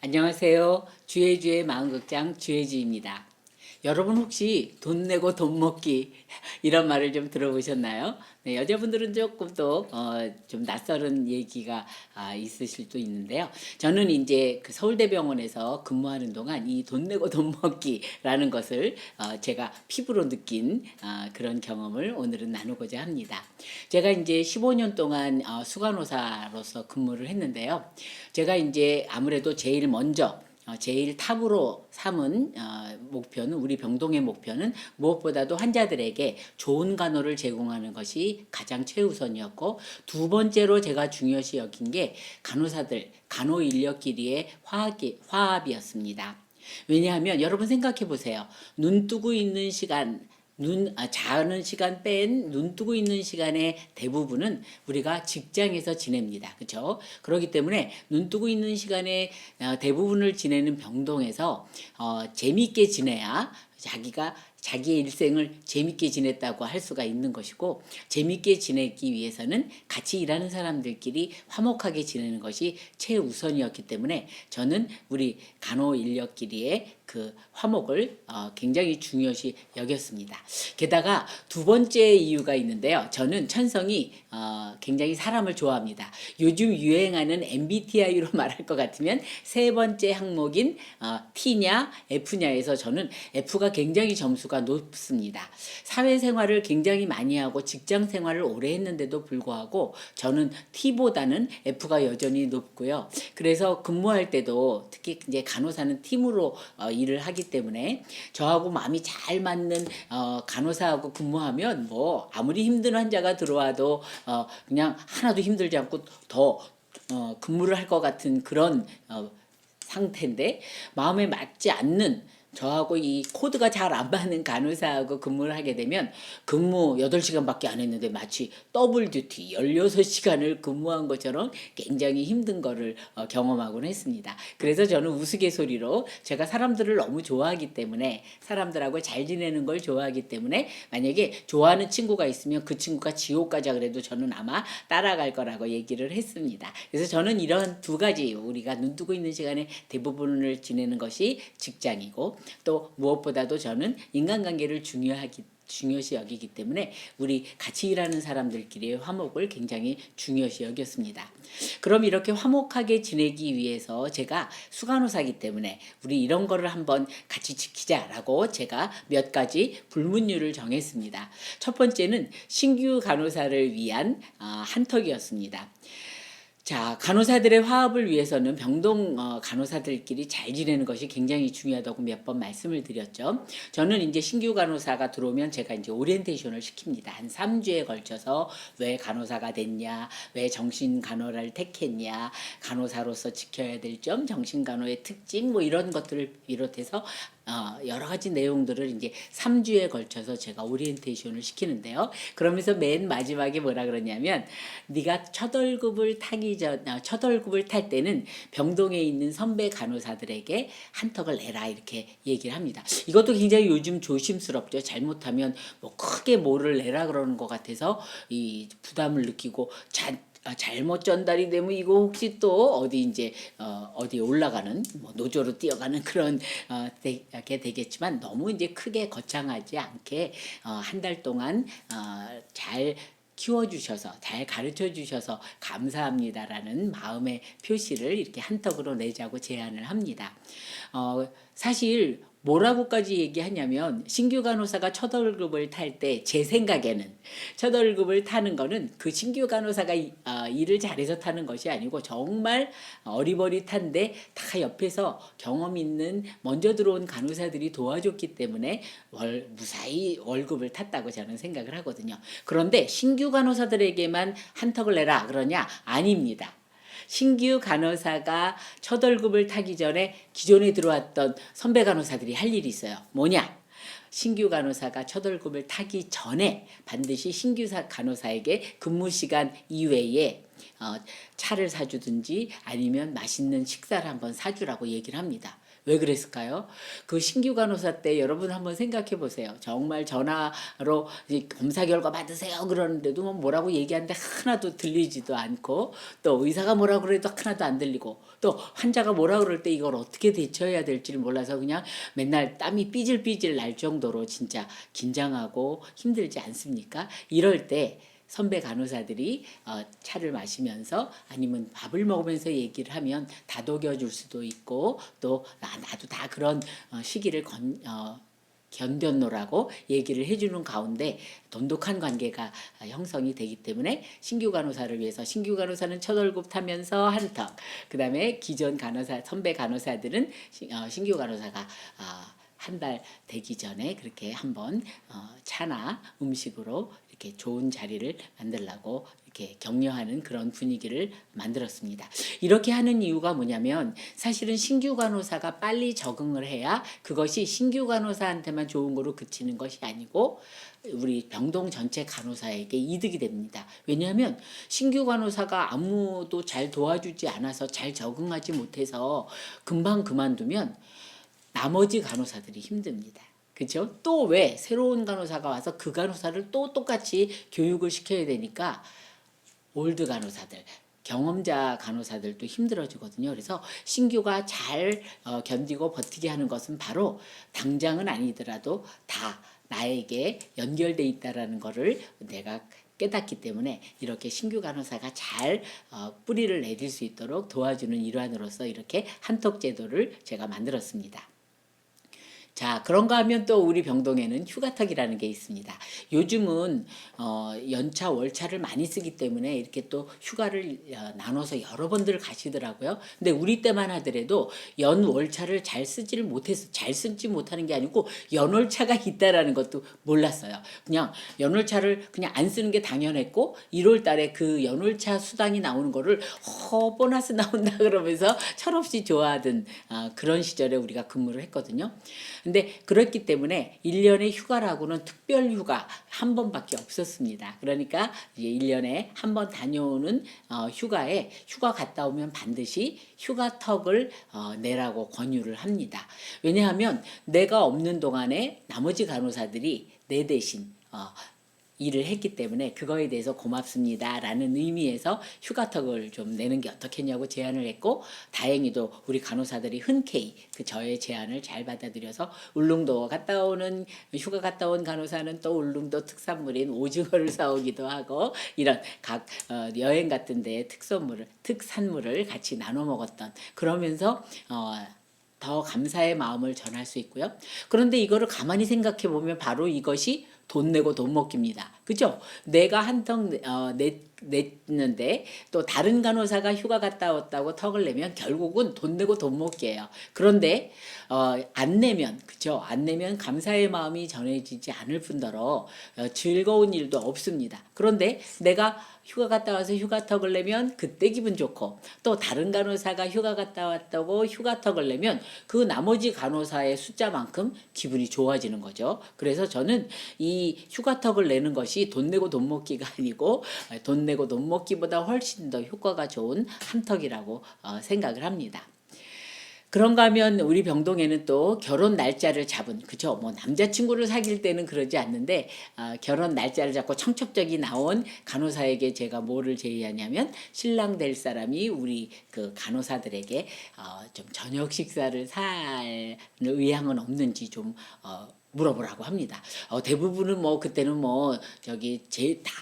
안녕하세요. 주혜주의 마음극장 주혜주입니다. 여러분 혹시 돈 내고 돈 먹기 이런 말을 좀 들어보셨나요? 네, 여자분들은 조금 또좀 낯설은 얘기가 아, 있으실 수 있는데요. 저는 이제 그 서울대병원에서 근무하는 동안 이 돈 내고 돈 먹기라는 것을 어, 제가 피부로 느낀 아, 그런 경험을 오늘은 나누고자 합니다. 제가 이제 15년 동안 어, 수간호사로서 근무를 했는데요. 제가 이제 아무래도 제일 먼저 어, 제일 탑으로 삼은 어, 목표는 우리 병동의 목표는 무엇보다도 환자들에게 좋은 간호를 제공하는 것이 가장 최우선이었고 두 번째로 제가 중요시 여긴 게 간호사들 간호 인력끼리의 화합이, 화합이었습니다. 왜냐하면 여러분 생각해 보세요. 눈 뜨고 있는 시간 눈 아, 자는 시간 뺀 눈 뜨고 있는 시간의 대부분은 우리가 직장에서 지냅니다. 그렇죠? 그렇기 때문에 눈 뜨고 있는 시간에 어, 대부분을 지내는 병동에서 어, 재미있게 지내야 자기가 자기의 일생을 재밌게 지냈다고 할 수가 있는 것이고 재밌게 지내기 위해서는 같이 일하는 사람들끼리 화목하게 지내는 것이 최우선이었기 때문에 저는 우리 간호 인력끼리의 그 화목을 어, 굉장히 중요시 여겼습니다. 게다가 두 번째 이유가 있는데요. 저는 천성이 어, 굉장히 사람을 좋아합니다. 요즘 유행하는 MBTI로 말할 것 같으면 세 번째 항목인 어, T냐 F냐에서 저는 F가 굉장히 점수가 높습니다. 사회생활을 굉장히 많이 하고 직장 생활을 오래 했는데도 불구하고 저는 T보다는 F가 여전히 높고요. 그래서 근무할 때도 특히 이제 간호사는 팀으로 어, 일을 하기 때문에 저하고 마음이 잘 맞는 어, 간호사하고 근무하면 뭐 아무리 힘든 환자가 들어와도 어, 그냥 하나도 힘들지 않고 더 어, 근무를 할 것 같은 그런 어, 상태인데 마음에 맞지 않는 저하고 이 코드가 잘 안 맞는 간호사하고 근무를 하게 되면 근무 8시간밖에 안 했는데 마치 더블 듀티 16시간을 근무한 것처럼 굉장히 힘든 거를 어, 경험하곤 했습니다. 그래서 저는 우스갯소리로 제가 사람들을 너무 좋아하기 때문에 사람들하고 잘 지내는 걸 좋아하기 때문에 만약에 좋아하는 친구가 있으면 그 친구가 지옥 가자 그래도 저는 아마 따라갈 거라고 얘기를 했습니다. 그래서 저는 이런 두 가지 우리가 눈 뜨고 있는 시간에 대부분을 지내는 것이 직장이고 또 무엇보다도 저는 인간관계를 중요하기 중요시 여기기 때문에 우리 같이 일하는 사람들끼리의 화목을 굉장히 중요시 여겼습니다. 그럼 이렇게 화목하게 지내기 위해서 제가 수간호사기 때문에 우리 이런 거를 한번 같이 지키자라고 제가 몇 가지 불문율을 정했습니다. 첫 번째는 신규 간호사를 위한 어, 한턱이었습니다. 자, 간호사들의 화합을 위해서는 병동 어, 간호사들끼리 잘 지내는 것이 굉장히 중요하다고 몇 번 말씀을 드렸죠. 저는 이제 신규 간호사가 들어오면 제가 이제 오리엔테이션을 시킵니다. 한 3주에 걸쳐서 왜 간호사가 됐냐, 왜 정신 간호를 택했냐, 간호사로서 지켜야 될 점, 정신 간호의 특징 뭐 이런 것들을 비롯해서 어, 여러 가지 내용들을 이제 3주에 걸쳐서 제가 오리엔테이션을 시키는데요. 그러면서 맨 마지막에 뭐라 그러냐면 네가 첫 월급을 타기 전, 어, 첫 월급을 탈 때는 병동에 있는 선배 간호사들에게 한턱을 내라 이렇게 얘기를 합니다. 이것도 굉장히 요즘 조심스럽죠. 잘못하면 뭐 크게 뭐를 내라 그러는 것 같아서 이 부담을 느끼고 잔 아, 잘못 전달이 되면 이거 혹시 또 어디 이제 어, 어디에 올라가는 뭐 노조로 뛰어가는 그런 어, 되 게 되겠지만 너무 이제 크게 거창하지 않게 어, 한 달 동안 어, 잘 키워주셔서 잘 가르쳐 주셔서 감사합니다라는 마음의 표시를 이렇게 한턱으로 내자고 제안을 합니다. 어, 사실 뭐라고까지 얘기하냐면 신규 간호사가 첫 월급을 탈 때 제 생각에는 첫 월급을 타는 거는 그 신규 간호사가 이- 아, 일을 잘해서 타는 것이 아니고 정말 어리버리탄데 다 옆에서 경험 있는 먼저 들어온 간호사들이 도와줬기 때문에 월 무사히 월급을 탔다고 저는 생각을 하거든요. 그런데 신규 간호사들에게만 한턱을 내라 그러냐 아닙니다. 신규 간호사가 첫 월급을 타기 전에 기존에 들어왔던 선배 간호사들이 할 일이 있어요. 뭐냐? 신규 간호사가 첫 월급을 타기 전에 반드시 신규 사- 간호사에게 근무 시간 이외에 어, 차를 사주든지 아니면 맛있는 식사를 한번 사주라고 얘기를 합니다. 왜 그랬을까요? 그 신규 간호사 때 여러분 한번 생각해 보세요. 정말 전화로 검사 결과 받으세요 그러는데도 뭐 뭐라고 얘기하는데 하나도 들리지도 않고 또 의사가 뭐라고 그래도 하나도 안 들리고 또 환자가 뭐라 그럴 때 이걸 어떻게 대처해야 될지를 몰라서 그냥 맨날 땀이 삐질삐질 날 정도로 진짜 긴장하고 힘들지 않습니까? 이럴 때 선배 간호사들이 어, 차를 마시면서 아니면 밥을 먹으면서 얘기를 하면 다독여 줄 수도 있고 또 나, 나도 다 그런 어, 시기를 건, 어, 견뎠노라고 얘기를 해주는 가운데 돈독한 관계가 어, 형성이 되기 때문에 신규 간호사를 위해서 신규 간호사는 첫 월급 타면서 한턱 그 다음에 기존 간호사 선배 간호사들은 시- 어, 신규 간호사가 어, 한달 되기 전에 그렇게 한번 어, 차나 음식으로 이렇게 좋은 자리를 만들라고 이렇게 격려하는 그런 분위기를 만들었습니다. 이렇게 하는 이유가 뭐냐면 사실은 신규 간호사가 빨리 적응을 해야 그것이 신규 간호사한테만 좋은 거로 그치는 것이 아니고 우리 병동 전체 간호사에게 이득이 됩니다. 왜냐하면 신규 간호사가 아무도 잘 도와주지 않아서 잘 적응하지 못해서 금방 그만두면 나머지 간호사들이 힘듭니다. 그죠? 또 왜 새로운 간호사가 와서 그 간호사를 또 똑같이 교육을 시켜야 되니까 올드 간호사들 경험자 간호사들도 힘들어지거든요. 그래서 신규가 잘 어, 견디고 버티게 하는 것은 바로 당장은 아니더라도 다 나에게 연결돼 있다라는 거를 내가 깨닫기 때문에 이렇게 신규 간호사가 잘 어, 뿌리를 내릴 수 있도록 도와주는 일환으로서 이렇게 한턱 제도를 제가 만들었습니다. 자, 그런가 하면 또 우리 병동에는 휴가턱이라는 게 있습니다. 요즘은 어, 연차, 월차를 많이 쓰기 때문에 이렇게 또 휴가를 어, 나눠서 여러 번들 가시더라고요. 근데 우리 때만 하더라도 연 월차를 잘 쓰지를 못해서 잘 쓰지 못하는 게 아니고 연월차가 있다라는 것도 몰랐어요. 그냥 연월차를 그냥 안 쓰는 게 당연했고 1월 달에 그 연월차 수당이 나오는 거를 허 보너스 나온다 그러면서 철없이 좋아하던 아, 그런 시절에 우리가 근무를 했거든요. 근데 그렇기 때문에 1년의 휴가라고는 특별 휴가 한 번밖에 없었습니다. 그러니까 이제 1년에 한 번 다녀오는 어, 휴가에 휴가 갔다 오면 반드시 휴가턱을 어, 내라고 권유를 합니다. 왜냐하면 내가 없는 동안에 나머지 간호사들이 내 대신 어, 일을 했기 때문에 그거에 대해서 고맙습니다라는 의미에서 휴가턱을 좀 내는 게 어떻겠냐고 제안을 했고 다행히도 우리 간호사들이 흔쾌히 그 저의 제안을 잘 받아들여서 울릉도 갔다 오는 휴가 갔다 온 간호사는 또 울릉도 특산물인 오징어를 사오기도 하고 이런 각 어, 여행 같은 데에 특선물을 특산물을 같이 나눠 먹었던 그러면서 어, 더 감사의 마음을 전할 수 있고요. 그런데 이거를 가만히 생각해 보면 바로 이것이 돈 내고 돈 먹기입니다. 그죠? 내가 한턱 어, 내, 냈는데 또 다른 간호사가 휴가 갔다 왔다고 턱을 내면 결국은 돈 내고 돈 먹기예요. 그런데 어, 안 내면 그죠? 안 내면 감사의 마음이 전해지지 않을 뿐더러 어, 즐거운 일도 없습니다. 그런데 내가 휴가 갔다 와서 휴가 턱을 내면 그때 기분 좋고 또 다른 간호사가 휴가 갔다 왔다고 휴가 턱을 내면 그 나머지 간호사의 숫자만큼 기분이 좋아지는 거죠. 그래서 저는 이 휴가턱을 내는 것이 돈 내고 돈 먹기가 아니고 어, 돈 내고 돈 먹기보다 훨씬 더 효과가 좋은 한턱이라고 어, 생각을 합니다. 그런가 하면 우리 병동에는 또 결혼 날짜를 잡은 그죠 뭐 남자친구를 사귈 때는 그러지 않는데 아, 결혼 날짜를 잡고 청첩장이 나온 간호사에게 제가 뭐를 제의하냐면 신랑 될 사람이 우리 그 간호사들에게 어, 좀 저녁 식사를 살 의향은 없는지 좀 어, 물어보라고 합니다. 어, 대부분은 뭐 그때는 뭐 저기 제 다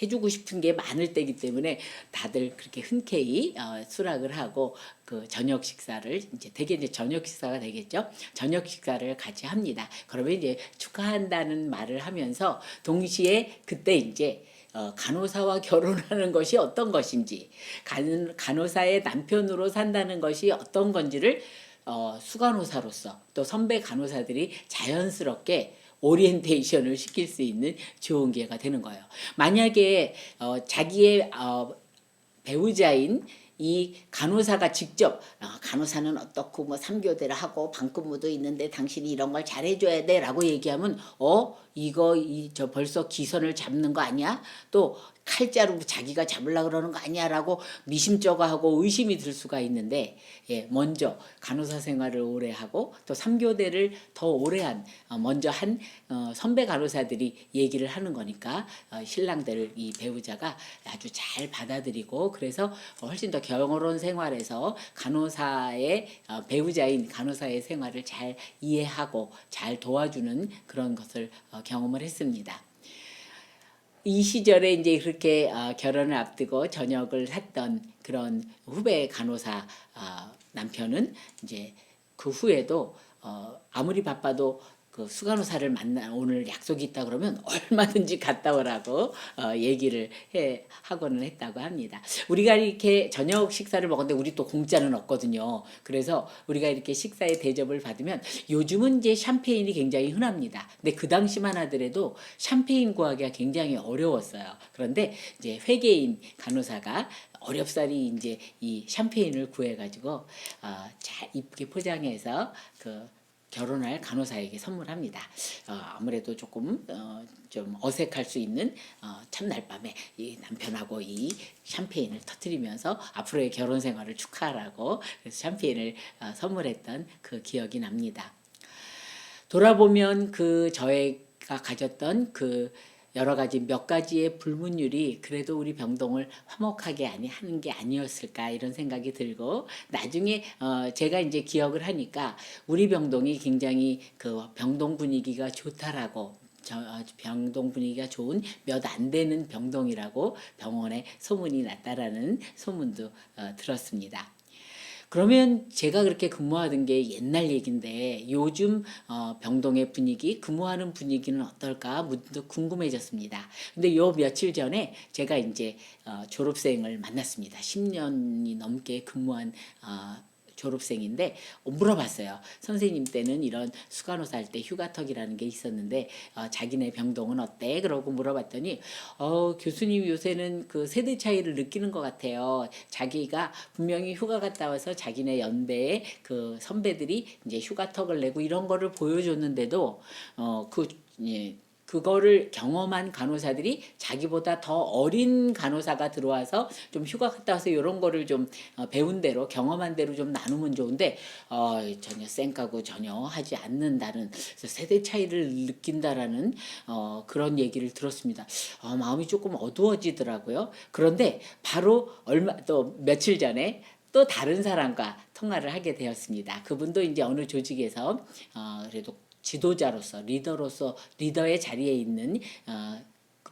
해주고 싶은 게 많을 때기 때문에 다들 그렇게 흔쾌히 어, 수락을 하고 그 저녁 식사를 이제 되게 이제 저녁 식사가 되겠죠. 저녁 식사를 같이 합니다. 그러면 이제 축하한다는 말을 하면서 동시에 그때 이제 어, 간호사와 결혼하는 것이 어떤 것인지 간, 간호사의 남편으로 산다는 것이 어떤 건지를 어, 수간호사로서 또 선배 간호사들이 자연스럽게 오리엔테이션을 시킬 수 있는 좋은 기회가 되는 거예요. 만약에 어, 자기의 어, 배우자인 이 간호사가 직접 아, 간호사는 어떻고 뭐 삼교대를 하고 방근무도 있는데 당신이 이런 걸 잘해줘야 돼라고 얘기하면 어 이거 이 저 벌써 기선을 잡는 거 아니야? 또 칼자루 자기가 잡으려 그러는 거 아니야라고 미심쩍어하고 의심이 들 수가 있는데 예, 먼저 간호사 생활을 오래 하고 또 3교대를 더 오래 한 어, 먼저 한 어, 선배 간호사들이 얘기를 하는 거니까 어, 신랑들 이 배우자가 아주 잘 받아들이고 그래서 훨씬 더 결혼 생활에서 간호사의 어, 배우자인 간호사의 생활을 잘 이해하고 잘 도와주는 그런 것을 어, 경험을 했습니다. 이 시절에 이제 그렇게 어, 결혼을 앞두고 저녁을 샀던 그런 후배 간호사 어, 남편은 이제 그 후에도 어, 아무리 바빠도 그 수간호사를 만나 오늘 약속이 있다 그러면 얼마든지 갔다 오라고 어, 얘기를 해 하고는 했다고 합니다. 우리가 이렇게 저녁 식사를 먹었는데 우리 또 공짜는 없거든요. 그래서 우리가 이렇게 식사에 대접을 받으면 요즘은 이제 샴페인이 굉장히 흔합니다. 근데 그 당시만 하더라도 샴페인 구하기가 굉장히 어려웠어요. 그런데 이제 회계인 간호사가 어렵사리 이제 이 샴페인을 구해가지고 어, 잘 이쁘게 포장해서 그 결혼할 간호사에게 선물합니다. 어, 아무래도 조금 어, 좀 어색할 수 있는 어, 첫날 밤에 이 남편하고 이 샴페인을 터뜨리면서 앞으로의 결혼 생활을 축하하라고 그래서 샴페인을 어, 선물했던 그 기억이 납니다. 돌아보면 그 저희가 가졌던 그 여러 가지 몇 가지의 불문율이 그래도 우리 병동을 화목하게 아니 하는 게 아니었을까 이런 생각이 들고 나중에 어 제가 이제 기억을 하니까 우리 병동이 굉장히 그 병동 분위기가 좋다라고 저 어, 병동 분위기가 좋은 몇 안 되는 병동이라고 병원에 소문이 났다라는 소문도 어, 들었습니다. 그러면 제가 그렇게 근무하던 게 옛날 얘긴데 요즘 어, 병동의 분위기, 근무하는 분위기는 어떨까 문득 궁금해졌습니다. 근데 요 며칠 전에 제가 이제 어, 졸업생을 만났습니다. 10년이 넘게 근무한 어, 졸업생인데 어, 물어봤어요. 선생님 때는 이런 수간호사 할 때 휴가턱이라는 게 있었는데 어, 자기네 병동은 어때? 그러고 물어봤더니 어, 교수님 요새는 그 세대 차이를 느끼는 것 같아요. 자기가 분명히 휴가 갔다 와서 자기네 연배의 그 선배들이 이제 휴가턱을 내고 이런 거를 보여줬는데도 어 그 예, 그거를 경험한 간호사들이 자기보다 더 어린 간호사가 들어와서 좀 휴가 갔다 와서 이런 거를 좀 어, 배운 대로 경험한 대로 좀 나누면 좋은데 어, 전혀 쌩까고 전혀 하지 않는다는 세대 차이를 느낀다라는 어, 그런 얘기를 들었습니다. 어, 마음이 조금 어두워지더라고요. 그런데 바로 얼마 또 며칠 전에 또 다른 사람과 통화를 하게 되었습니다. 그분도 이제 어느 조직에서 어, 그래도 지도자로서 리더로서 리더의 자리에 있는 어,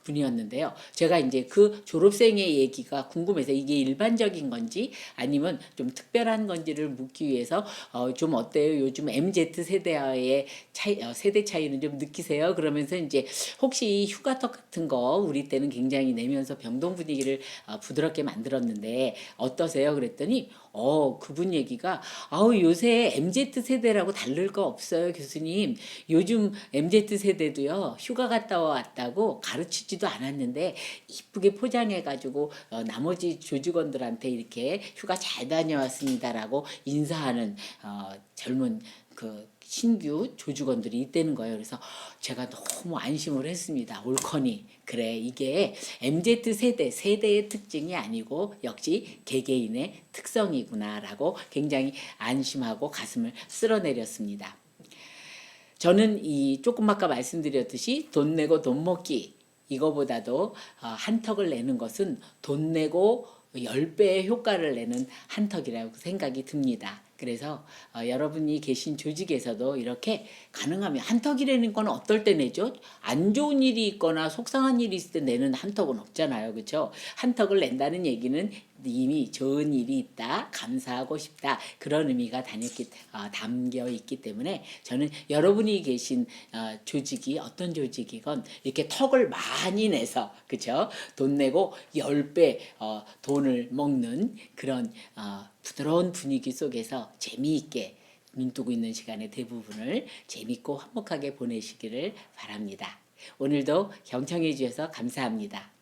분이었는데요. 제가 이제 그 졸업생의 얘기가 궁금해서 이게 일반적인 건지 아니면 좀 특별한 건지를 묻기 위해서 어, 좀 어때요? 요즘 MZ 세대와의 차이, 어, 세대 차이는 좀 느끼세요? 그러면서 이제 혹시 휴가턱 같은 거 우리 때는 굉장히 내면서 병동 분위기를 어, 부드럽게 만들었는데 어떠세요? 그랬더니 어 그분 얘기가 아우 요새 MZ 세대라고 다를 거 없어요 교수님. 요즘 MZ 세대도요 휴가 갔다 왔다고 가르치지도 않았는데 이쁘게 포장해 가지고 어, 나머지 조직원들한테 이렇게 휴가 잘 다녀왔습니다라고 인사하는 어, 젊은 그 신규 조직원들이 있다는 거예요. 그래서 제가 너무 안심을 했습니다. 옳거니 그래 이게 MZ 세대 세대의 특징이 아니고 역시 개개인의 특성이구나라고 굉장히 안심하고 가슴을 쓸어내렸습니다. 저는 이 조금 아까 말씀드렸듯이 돈 내고 돈 먹기 이거보다도 어, 한턱을 내는 것은 돈 내고 10배의 효과를 내는 한턱이라고 생각이 듭니다. 그래서 어, 여러분이 계신 조직에서도 이렇게 가능하면 한턱이라는 건 어떨 때 내죠? 안 좋은 일이 있거나 속상한 일이 있을 때 내는 한턱은 없잖아요. 그렇죠? 한턱을 낸다는 얘기는 이미 좋은 일이 있다, 감사하고 싶다 그런 의미가 담겼기, 어, 담겨 있기 때문에 저는 여러분이 계신 어, 조직이 어떤 조직이건 이렇게 턱을 많이 내서 그죠? 돈 내고 10배 어, 돈을 먹는 그런 어, 부드러운 분위기 속에서 재미있게 눈 뜨고 있는 시간의 대부분을 재밌고 화목하게 보내시기를 바랍니다. 오늘도 경청해 주셔서 감사합니다.